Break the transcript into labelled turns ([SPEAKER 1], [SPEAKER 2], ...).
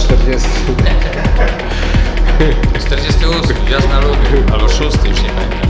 [SPEAKER 1] 40. 48, jazda lubię, albo 6 już nie pamiętam.